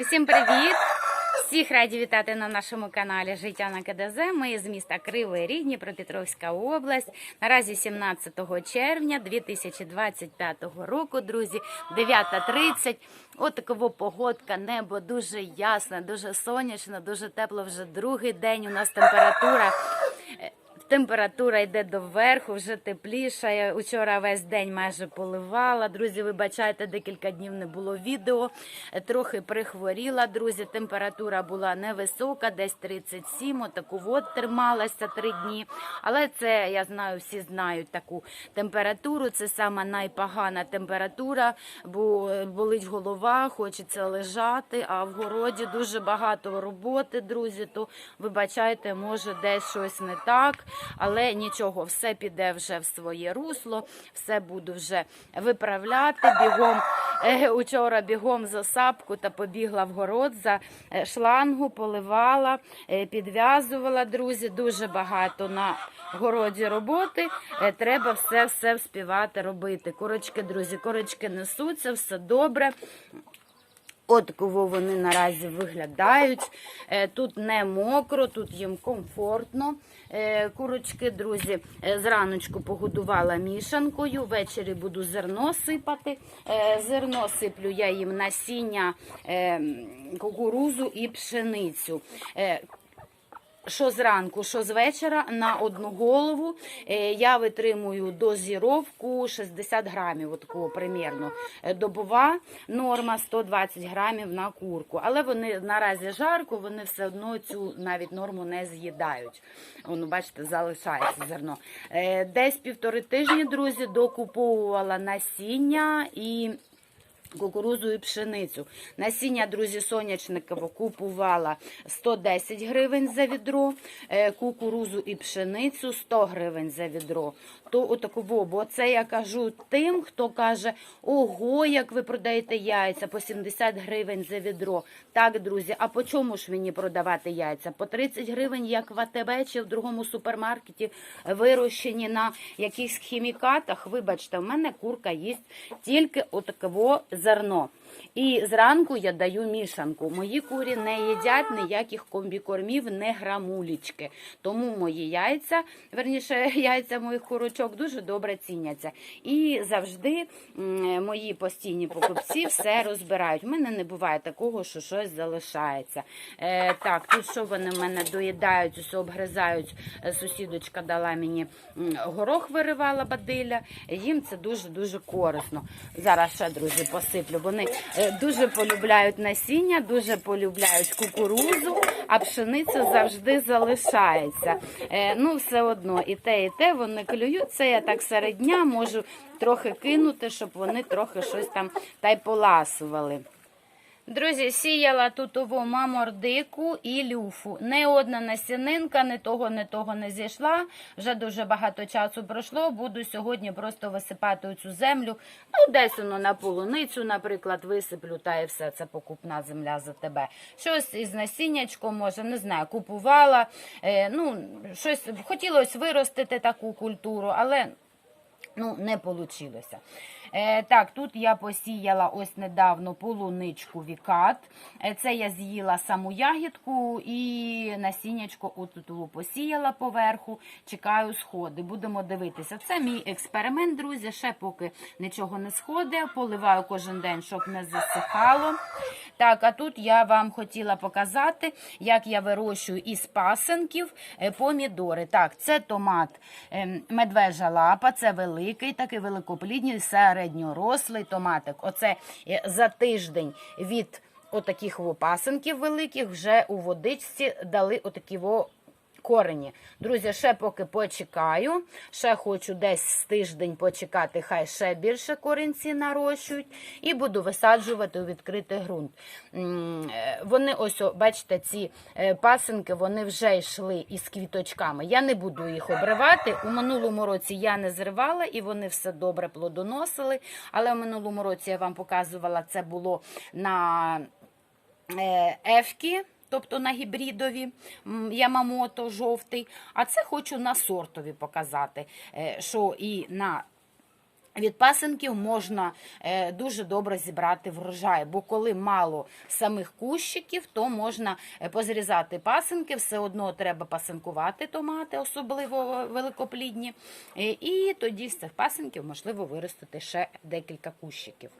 Усім привіт! Всіх раді вітати на нашому каналі Життя на КДЗ. Ми з міста Кривий Ріг, Дніпропетровська область. Наразі 17 червня 2025 року, друзі, 9.30. От такова погодка, небо дуже ясне, дуже сонячно, дуже тепло. Вже другий день. У нас температура. Температура йде доверху, вже теплішає. Учора весь день майже поливала. Друзі, вибачайте, декілька днів не було відео. Трохи прихворіла, друзі. Температура була невисока, десь 37, отаку от трималася три дні. Але це, я знаю, всі знають таку температуру. Це сама найпогана температура, бо болить голова, хочеться лежати, а в городі дуже багато роботи, друзі. То вибачайте, може десь щось не так. Але нічого, все піде вже в своє русло, все буду вже виправляти. Бігом е, учора бігом за сапку та побігла в город за е, шлангу, поливала, е, підв'язувала друзі. Дуже багато на городі роботи. Треба все все вспівати робити. Корочки, друзі, корочки несуться, все добре. От кого вони наразі виглядають. Е, Тут не мокро, тут їм комфортно. Е, Курочки, друзі, е, зраночку погодувала мішанкою. Ввечері буду зерно сипати. Зерно сиплю я їм насіння е, кукурузу і пшеницю. Що зранку, що з вечора на одну голову е, я витримую дозіровку 60 грамів, отакого примірно. Е, Добова норма 120 грамів на курку. Але вони наразі жарко, вони все одно цю навіть норму не з'їдають. Воно, бачите, залишається зерно. Е, Десь півтори тижні, друзі, докуповувала насіння і кукурузу і пшеницю. Насіння, друзі, сонячниково купувала 110 гривень за відро, е, кукурузу і пшеницю 100 гривень за відро. То отаково, бо це я кажу тим, хто каже, ого, як ви продаєте яйця по 70 гривень за відро. Так, друзі, а по чому ж мені продавати яйця? По 30 гривень, як в АТБ чи в другому супермаркеті, вирощені на якихось хімікатах. Вибачте, в мене курка їсть тільки отаково зерно. І зранку я даю мішанку. Мої курі не їдять ніяких комбікормів, не грамулічки. Тому мої яйця, верніше, яйця моїх курочок дуже добре ціняться. І завжди мої постійні покупці все розбирають. У мене не буває такого, що щось залишається. Е, так, тут що вони в мене доїдають, усе обгризають. Е, Сусідочка дала мені горох виривала бадиля. Їм це дуже-дуже корисно. Зараз ще, друзі, посиплю. Вони дуже полюбляють насіння, дуже полюбляють кукурузу, а пшениця завжди залишається. Е, Ну, все одно, і те, і те вони клюють. Це я так серед дня можу трохи кинути, щоб вони трохи щось там та й поласували. Друзі, сіяла тут ово мамордику і люфу. Не одна насінинка, не того, не того не зійшла. Вже дуже багато часу пройшло. Буду сьогодні просто висипати цю землю. Ну, десь воно на полуницю, наприклад, висиплю, та і все це покупна земля за тебе. Щось із насіннячком, може, не знаю, купувала. Е, ну, щось хотілося виростити таку культуру, але Ну, не вийшло. Е, так, тут я посіяла ось недавно полуничку вікат. Е, це я з'їла саму ягідку і насіннячко отут посіяла поверху. Чекаю сходи. Будемо дивитися. Це мій експеримент, друзі. Ще поки нічого не сходить. Поливаю кожен день, щоб не засихало. Так, а тут я вам хотіла показати, як я вирощую із пасенків е, помідори. Так, це томат ем, медвежа лапа, це великий, такий великоплідний, середньорослий томатик. Оце е, за тиждень від отаких опасинків великих вже у водичці дали отакі корені. Друзі, ще поки почекаю. Ще хочу десь з тиждень почекати, хай ще більше корінці нарощують. І буду висаджувати у відкритий ґрунт. Е, Вони ось, бачите, ці е, пасинки вони вже йшли із квіточками. Я не буду їх обривати. У минулому році я не зривала і вони все добре плодоносили. Але в минулому році я вам показувала, це було на е, ефкі. Тобто на гібридові Ямамото жовтий. А це хочу на сортові показати, е, що і на Від пасинків можна е, дуже добре зібрати врожай, бо коли мало самих кущиків, то можна е, позрізати пасинки, все одно треба пасинкувати томати, особливо великоплідні. І тоді з цих пасинків можливо виростити ще декілька кущиків.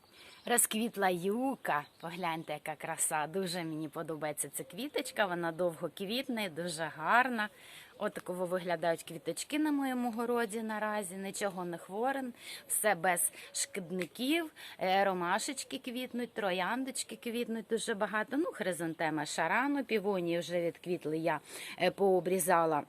Розквітла юка. Погляньте, яка краса. Дуже мені подобається ця квіточка. Вона довго квітне, дуже гарна. От такого виглядають квіточки на моєму городі наразі. Нічого не хворен, все без шкідників. Е, Ромашечки квітнуть, трояндочки квітнуть дуже багато. Ну, хризантема шарану, півонії вже відквітли. Я е, пообрізала.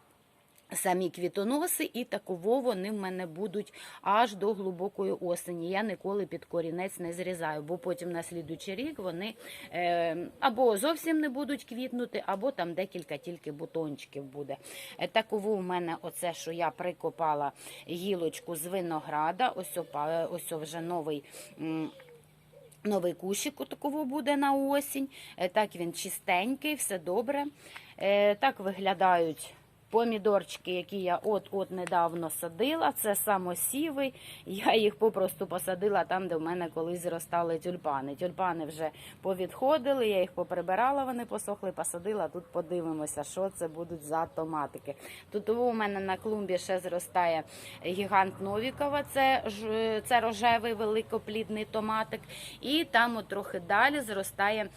Самі квітоноси, і таково вони в мене будуть аж до глибокої осені. Я ніколи під корінець не зрізаю, бо потім на слідуючий рік вони е, або зовсім не будуть квітнути, або там декілька тільки бутончиків буде. Е, таково у мене оце, що я прикопала гілочку з винограда. Ось, ось вже новий. Новий кущик такого буде на осінь. Е, Так він чистенький, все добре. Так виглядають помідорчики, які я от-от недавно садила. Це самосіви. Я їх попросту посадила там, де в мене колись зростали тюльпани. Тюльпани вже повідходили, я їх поприбирала, вони посохли, посадила. Тут подивимося, що це будуть за томатики. Тут у мене на клумбі ще зростає гігант Новікова, це, це рожевий великоплідний томатик. І там от трохи далі зростає.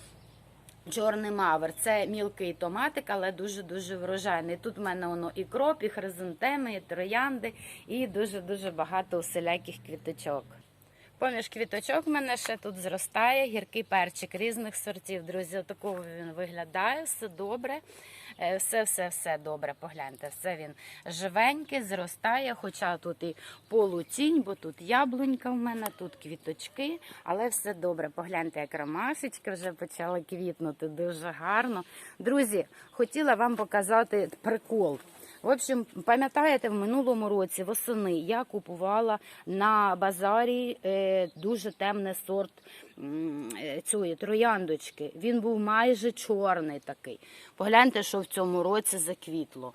Чорний мавр це мілкий томатик, але дуже-дуже врожайний. Тут в мене воно і кроп, і хризантеми, і троянди, і дуже-дуже багато усіляких квіточок. Поміж квіточок в мене ще тут зростає гіркий перчик різних сортів. Друзі, такого він виглядає, все добре. Е, Все, все, все добре. Погляньте, все він живенький, зростає, хоча тут і полутінь, бо тут яблунька в мене, тут квіточки, але все добре. Погляньте, як ромашечки вже почали квітнути дуже гарно. Друзі, хотіла вам показати прикол. В общем, пам'ятаєте, в минулому році восени я купувала на базарі е, дуже темний сорт е, цієї трояндочки. Він був майже чорний такий. Погляньте, що в цьому році заквітло.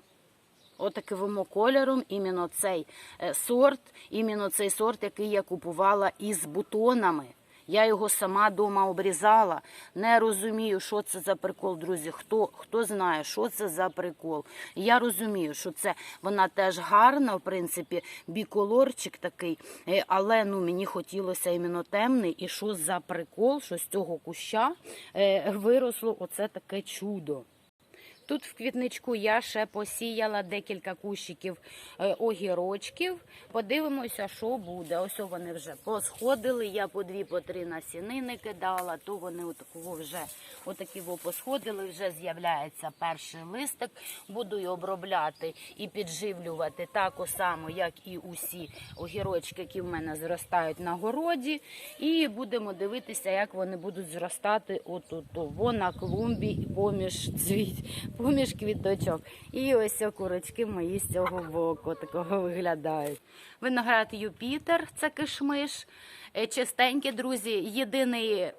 Отаким кольором іменно цей е, сорт, іменно цей сорт, який я купувала із бутонами. Я його сама дома обрізала. Не розумію, що це за прикол, друзі. Хто, хто знає, що це за прикол. Я розумію, що це вона теж гарна, в принципі, біколорчик такий, е, але ну, мені хотілося іменно темний. І що за прикол, що з цього куща е, виросло оце таке чудо. Тут в квітничку я ще посіяла декілька кущиків е, огірочків. Подивимося, що буде. Ось вони вже посходили. Я по дві, по три насінини кидала, то вони отакого вже отакі посходили. Вже з'являється перший листик. Буду й обробляти і підживлювати так само, як і усі огірочки, які в мене зростають на городі. І будемо дивитися, як вони будуть зростати отут, на клумбі поміж цвіт, поміж квіточок. І ось курочки мої з цього боку такого виглядають. Виноград Юпітер, це кишмиш. Е, Чистенькі, друзі, єдиний.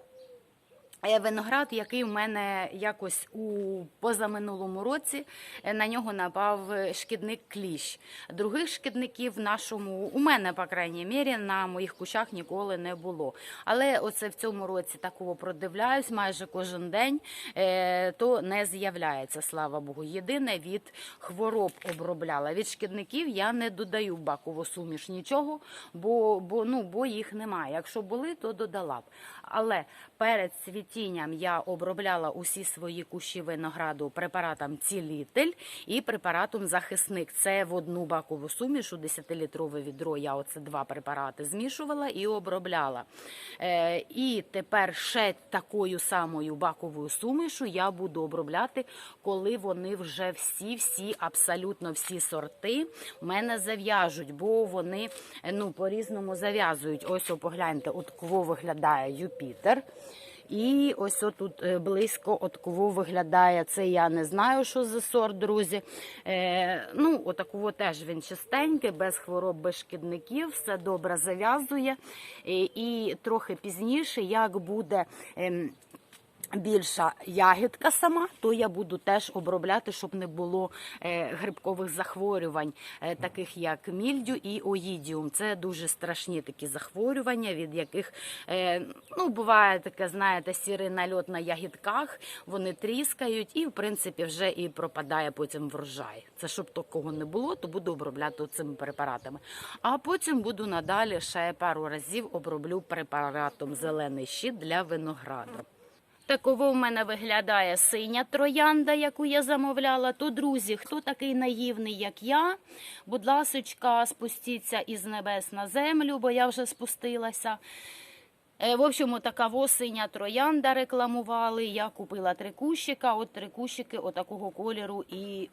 Е, Виноград, який в мене якось у позаминулому році е, на нього напав шкідник кліщ. Других шкідників в нашому у мене, по крайній мірі, на моїх кущах ніколи не було. Але оце в цьому році такого продивляюсь майже кожен день, е, то не з'являється, слава Богу. Єдине від хвороб обробляла. Від шкідників я не додаю бакову суміш нічого, бо, бо, ну, бо їх немає. Якщо були, то додала б. Але перед цвітінням я обробляла усі свої кущі винограду препаратом цілитель і препаратом захисник. Це в одну бакову суміш у 10-літрове відро. Я оце два препарати змішувала і обробляла. Е, і тепер ще такою самою баковою сумішу я буду обробляти, коли вони вже всі, всі, абсолютно всі сорти мене зав'яжуть, бо вони е, ну, по-різному зав'язують. Ось погляньте, от кого виглядає Юпітер. І ось отут е, близько от кого виглядає це. Я не знаю, що за сорт, друзі. Е, ну, отакого теж він чистенький, без хвороб, без шкідників, все добре зав'язує. І, і трохи пізніше, як буде. ем, більша ягідка сама, то я буду теж обробляти, щоб не було е, грибкових захворювань, е, таких як мільдю і оїдіум. Це дуже страшні такі захворювання, від яких е, ну, буває таке, знаєте, сірий нальот на ягідках, вони тріскають і, в принципі, вже і пропадає потім врожай. Це щоб такого не було, то буду обробляти цими препаратами. А потім буду надалі ще пару разів оброблю препаратом зелений щит для винограду. Такого в мене виглядає синя троянда, яку я замовляла. То, друзі, хто такий наївний, як я, будь ласочка, спустіться із небес на землю, бо я вже спустилася. Е, В общем, така синя троянда рекламували. Я купила три кущика, от три кущики отакого кольору і,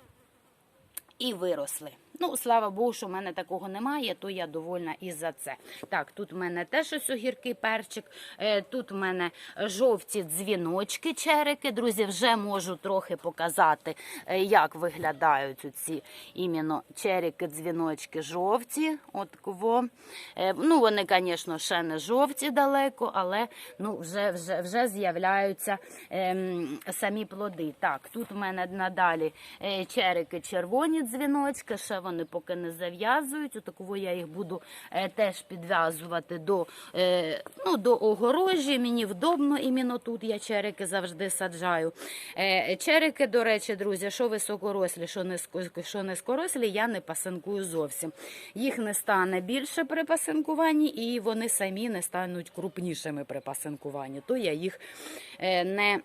і виросли. Ну, слава Богу, що в мене такого немає, то я довольна і за це. Так, тут в мене теж ось огіркий перчик. Е, Тут в мене жовті дзвіночки, черики. Друзі, вже можу трохи показати, е, як виглядають ці іменно черики, дзвіночки жовті. От кого. Е, Ну, вони, звісно, ще не жовті далеко, але ну, вже, вже, вже з'являються ем, самі плоди. Так, тут в мене надалі черики червоні дзвіночки, ще вони поки не зав'язують. Отаково я їх буду е, теж підв'язувати до, е, ну, до огорожі. Мені вдобно іменно тут я черики завжди саджаю. Е, черики, до речі, друзі, що високорослі, що низько- що низькорослі, я не пасинкую зовсім. Їх не стане більше при пасинкуванні, і вони самі не стануть крупнішими при пасинкуванні. То я їх не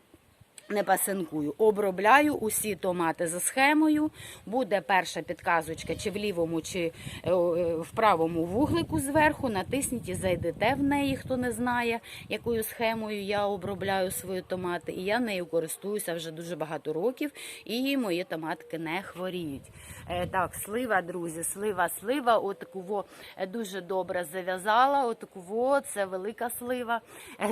не пасинкую. Обробляю усі томати за схемою. Буде перша підказочка, чи в лівому, чи е, е, в правому вуглику зверху. Натисніть і зайдете в неї, хто не знає, якою схемою я обробляю свої томати. І я нею користуюся вже дуже багато років, і мої томатки не хворіють. Е, Так, слива, друзі, слива, слива. Отаку во е, дуже добре зав'язала. Отаку во, це велика слива.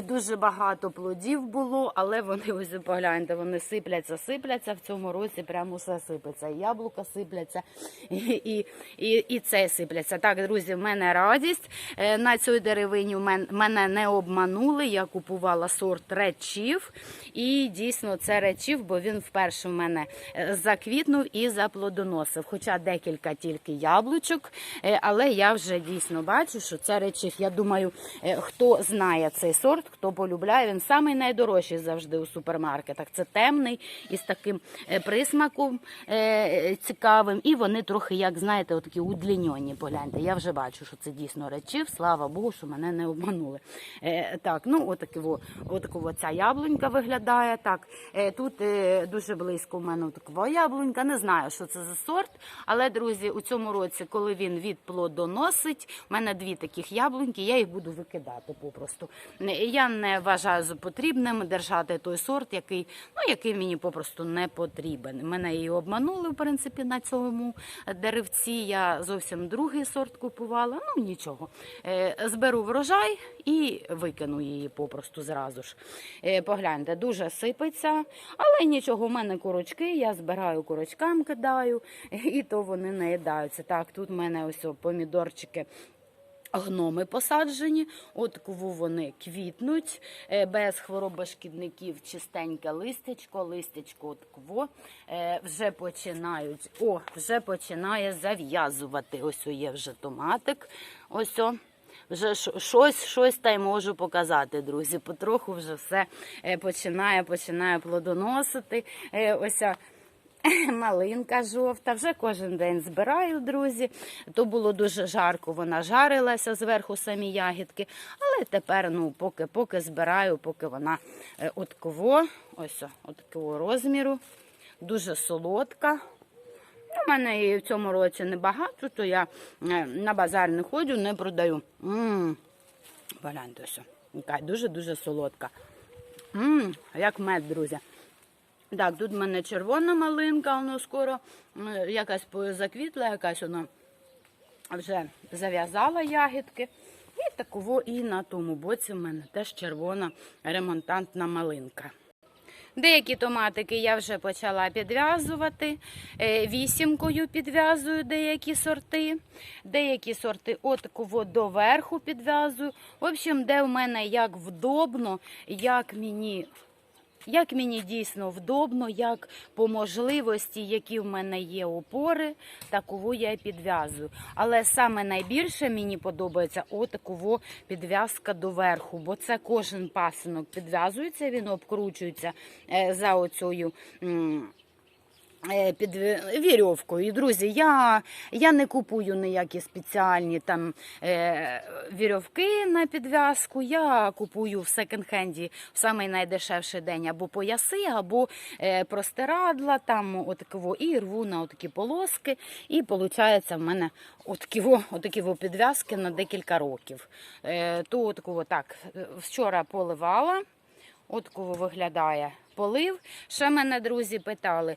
Дуже багато плодів було, але вони ось погляньте, вони сипляться, сипляться в цьому році. Прямо все сипеться. І яблука сипляться, і, і, і, це сипляться. Так, друзі, в мене радість. Е, На цій деревині мене не обманули. Я купувала сорт речів. І дійсно це речів, бо він вперше в мене е, заквітнув і заплодоносив. Хоча декілька тільки яблучок, е, але я вже дійсно бачу, що це речів. Я думаю, хто знає цей сорт, хто полюбляє, він самий найдорожчий завжди у супермаркетах. Це темний із таким е, присмаком е, цікавим. І вони трохи, як знаєте, отакі удліньонні. Погляньте. Я вже бачу, що це дійсно речів. Слава Богу, що мене не обманули. Е, Так, ну отакі во, отаку ця яблунька виглядає. Так, е, тут е, дуже близько у мене така яблунька. Не знаю, що це за сорт. Але, друзі, у цьому році, коли він від плодоносить, у мене дві таких яблуньки, я їх буду викидати попросту. Я не вважаю за потрібним держати той сорт, який, ну, який мені попросту не потрібен. Мене і обманули, в принципі, на цьому деревці. Я зовсім другий сорт купувала. Ну нічого. Е, Зберу врожай і викину її попросту зразу ж. Е, Погляньте, дуже сипеться, але нічого, у мене курочки, я збираю курочкам, кидаю, і то вони наїдаються. Так, тут в мене ось помідорчики. Гноми посаджені, от кого вони квітнуть, е, без хвороби шкідників, чистеньке листячко, листячко от кого е, вже починають, о, вже починає зав'язувати. Ось є вже томатик. Ось о. Вже що- щось, щось та й можу показати, друзі. Потроху вже все е, починає, починає плодоносити. Ось Малинка жовта, вже кожен день збираю, друзі. То було дуже жарко, вона жарилася зверху самі ягідки. Але тепер, ну, поки, поки збираю, поки вона е, от кого, ось от такого розміру, дуже солодка. У мене її в цьому році небагато, то я е, на базар не ходжу, не продаю. Погляньте, яка дуже-дуже солодка. Мм, як мед, друзі. Так, тут в мене червона малинка, воно скоро якась заквітла, якась вона вже зав'язала ягідки. І таково і на тому боці в мене теж червона ремонтантна малинка. Деякі томатики я вже почала підв'язувати. Е, Вісімкою підв'язую деякі сорти. Деякі сорти отаково доверху підв'язую. В общем, де в мене як вдобно, як мені як мені дійсно вдобно, як по можливості, які в мене є опори, такову я і підв'язую. Але саме найбільше мені подобається отакова підв'язка доверху, бо це кожен пасинок підв'язується, він обкручується е, за оцею. Е, Під вірьовкою. І, друзі, я, я не купую ніякі спеціальні там е, вірьовки на підв'язку. Я купую в секонд-хенді в самий найдешевший день або пояси, або е, простирадла, там отакого, і рву на отакі полоски. І виходить в мене отакі, во- підв'язки на декілька років. Е, то отакого, так, е, вчора поливала. От кого виглядає полив. Ще мене друзі питали.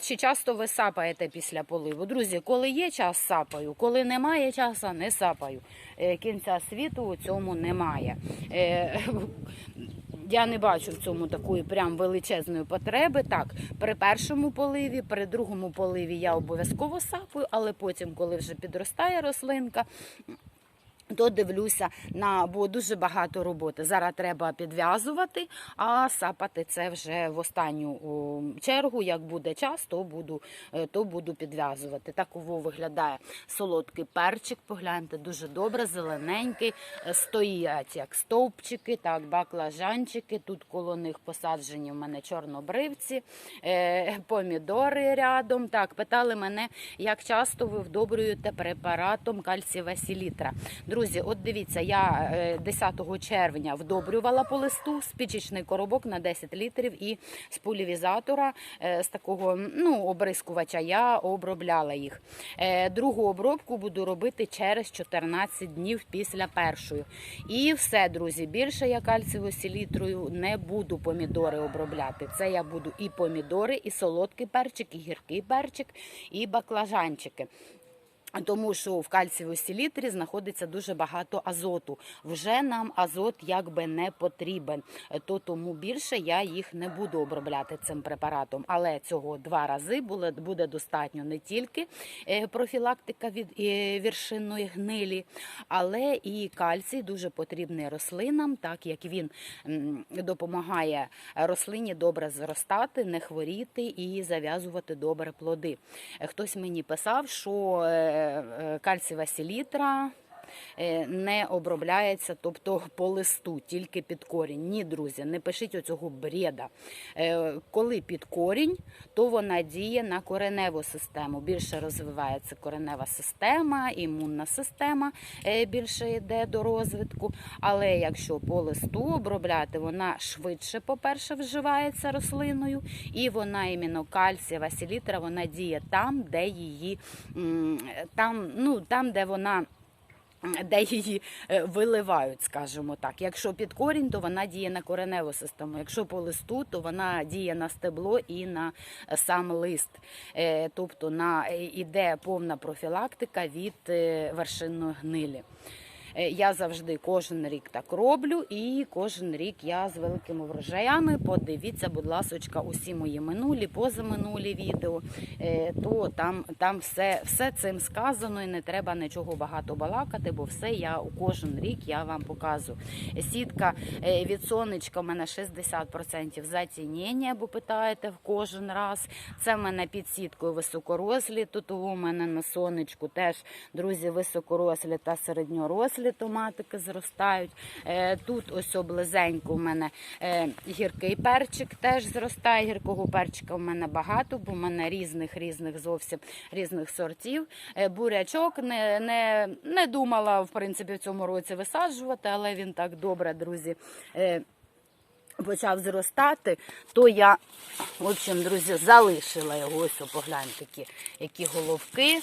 Чи часто ви сапаєте після поливу? Друзі, коли є час, сапаю, коли немає часу, не сапаю. Е, Кінця світу у цьому немає. Е, Я не бачу в цьому такої прям величезної потреби. Так, при першому поливі, при другому поливі я обов'язково сапаю, але потім, коли вже підростає рослинка, то дивлюся на бо дуже багато роботи. Зараз треба підв'язувати, а сапати це вже в останню чергу. Як буде час, то буду, е, то буду підв'язувати. Так ово виглядає солодкий перчик. Погляньте, дуже добре, зелененький. Е, Стоять як стовпчики, так, баклажанчики. Тут коло них посаджені в мене чорнобривці, е, помідори рядом. Так, питали мене, як часто ви вдобрюєте препаратом кальцієва селітра. Друзі, от дивіться, я е, 10 червня вдобрювала по листу спічечний коробок на 10 літрів і з пульвізатора, е, з такого ну, обрискувача я обробляла їх. Е, Другу обробку буду робити через 14 днів після першої. І все, друзі, більше я кальцієвою селітрою не буду помідори обробляти. Це я буду і помідори, і солодкий перчик, і гіркий перчик, і баклажанчики. Тому що в кальцієвій селітрі знаходиться дуже багато азоту. Вже нам азот якби не потрібен, то тому більше я їх не буду обробляти цим препаратом. Але цього два рази буде достатньо не тільки е, профілактика від е, віршинної гнилі, але і кальцій дуже потрібний рослинам, так як він допомагає рослині добре зростати, не хворіти і зав'язувати добре плоди. Е, Хтось мені писав, що е, е, селітра е, не обробляється, тобто по листу, тільки під корінь. Ні, друзі, не пишіть оцього бреда. Е, Коли під корінь, то вона діє на кореневу систему. Більше розвивається коренева система, імунна система е, більше йде до розвитку. Але якщо по листу обробляти, вона швидше, по-перше, вживається рослиною, і вона іменно кальцієва селітра, вона діє там, де її там, ну, там, де вона. Де її е, виливають, скажімо так. Якщо під корінь, то вона діє на кореневу систему. Якщо по листу, то вона діє на стебло і на е, сам лист. Е, Тобто на іде повна профілактика від вершинної гнилі. Е, Я завжди кожен рік так роблю, і кожен рік я з великими врожаями. Подивіться, будь ласочка, усі мої минулі, позаминулі відео. Е, То там, там все, все цим сказано, і не треба нічого багато балакати, бо все я кожен рік я вам показую. Сітка е, від сонечка в мене 60% затінення, бо питаєте в кожен раз. Це в мене під сіткою високорослі. Тут у мене на сонечку теж, друзі, високорослі та середньорослі томатики зростають. Е, Тут ось близенько у мене е, гіркий перчик теж зростає. Гіркого перчика у мене багато, бо в мене різних різних зовсім різних сортів. Е, Бурячок не, не, не думала в принципі в цьому році висаджувати, але він так добре, друзі. Почав зростати, то я, в общем, друзі, залишила його. Ось погляньте, які, які головки.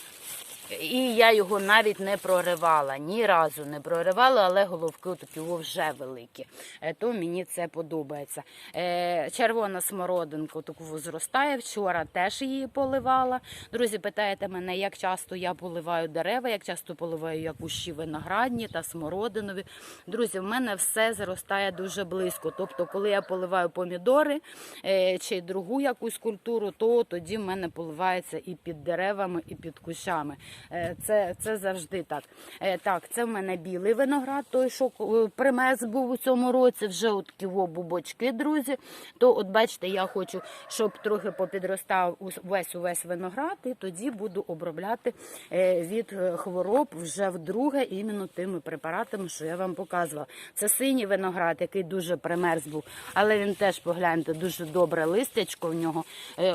І я його навіть не проривала, ні разу не проривала, але головки такі вже великі. Е, То мені це подобається. Е, Червона смородинка таку зростає. Вчора теж її поливала. Друзі, питаєте мене, як часто я поливаю дерева, як часто поливаю я кущі виноградні та смородинові. Друзі, в мене все зростає дуже близько. Тобто, коли я поливаю помідори е, чи другу якусь культуру, то тоді в мене поливається і під деревами, і під кущами. Е, Це, це завжди так. Е, Так, це в мене білий виноград, той, що е, примес був у цьому році, вже от такі во бубочки, друзі. То, от бачите, я хочу, щоб трохи попідростав весь увесь виноград, і тоді буду обробляти від хвороб вже вдруге, іменно тими препаратами, що я вам показувала. Це синій виноград, який дуже примерз був, але він теж погляньте, дуже добре листячко в нього.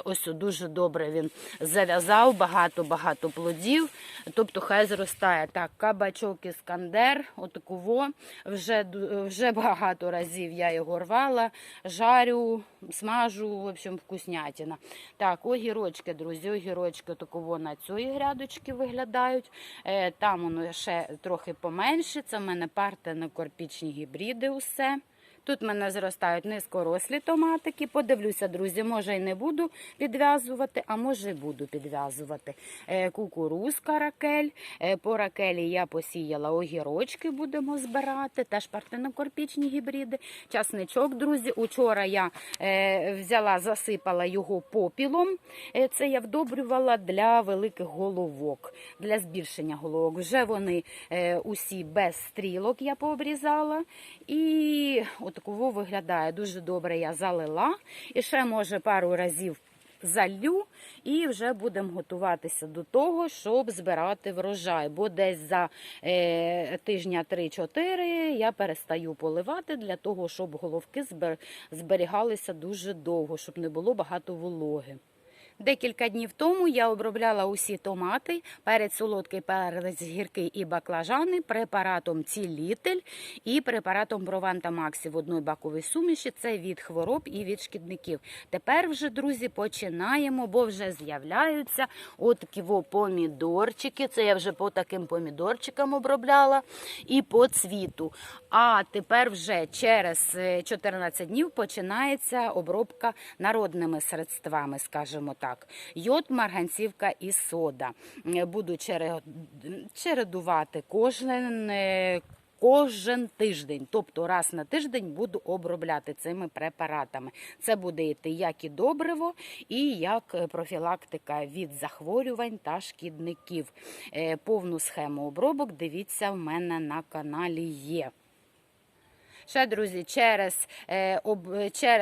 Ось дуже добре він зав'язав, багато-багато плодів. Тобто хай зростає. Так, кабачок іскандер, отаково. Вже, вже багато разів я його рвала, жарю, смажу, в общем, вкуснятина. Так, огірочки, друзі, огірочки таково на цієї грядочки виглядають. Е, Там воно ще трохи поменше. Це в мене партено-корпічні гібриди усе. Тут в мене зростають низькорослі томатики. Подивлюся, друзі, може і не буду підв'язувати, а може і буду підв'язувати. Е, Кукурузка ракель. Е, По ракелі я посіяла огірочки, будемо збирати. Теж партенокорпічні гібриди. Часничок, друзі. Учора я е, взяла, засипала його попілом. Це я вдобрювала для великих головок, для збільшення головок. Вже вони усі без стрілок я пообрізала. І отаково виглядає дуже добре. Я залила. І ще, може, пару разів залью, і вже будемо готуватися до того, щоб збирати врожай. Бо десь за е, тижня 3-4 я перестаю поливати для того, щоб головки зберігалися дуже довго, щоб не було багато вологи. Декілька днів тому я обробляла усі томати, перець солодкий, перець гіркий і баклажани препаратом цілітель і препаратом Прованта Максі в одній баковій суміші. Це від хвороб і від шкідників. Тепер вже, друзі, починаємо, бо вже з'являються отакі помідорчики. Це я вже по таким помідорчикам обробляла і по цвіту. А тепер вже через е, 14 днів починається обробка народними средствами, скажімо так. Йод, марганцівка і сода. Буду чередувати кожен. е, Кожен тиждень, тобто раз на тиждень буду обробляти цими препаратами. Це буде йти як і добриво, і як е, профілактика від захворювань та шкідників. Е, Повну схему обробок дивіться в мене на каналі є. Ще, друзі, через, через